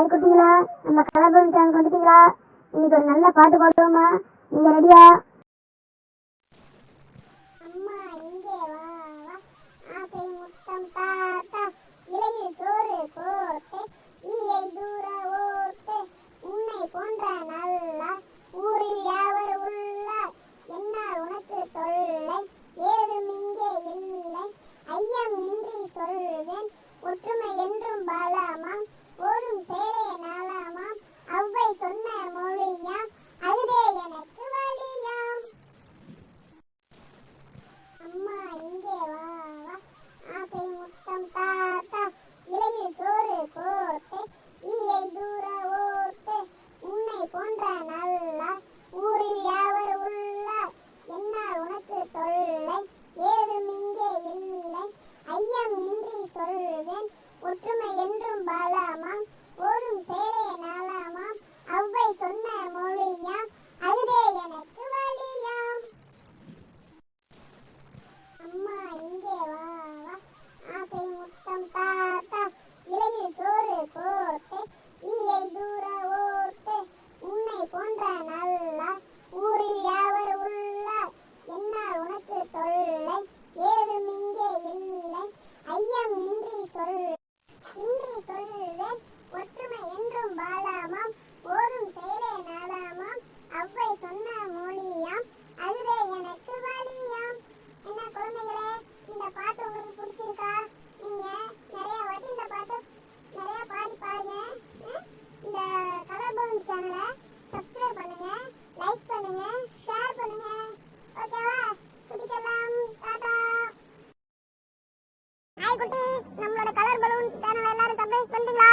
கை கொட்டிங்களா நம்ம கலாபவன் சாங்க்கு வந்துட்டீங்களா? இன்னைக்கு ஒரு நல்ல பாட்டு பாடுவோமா? நீங்க ரெடியா தொழில் இன்றைய தொழிலில் ஒற்று நாய்க்குட்டி நம்மளோட கலர் பலூன் சேனல் எல்லாரும் சப்ஸ்கிரைப் பண்ணுங்களா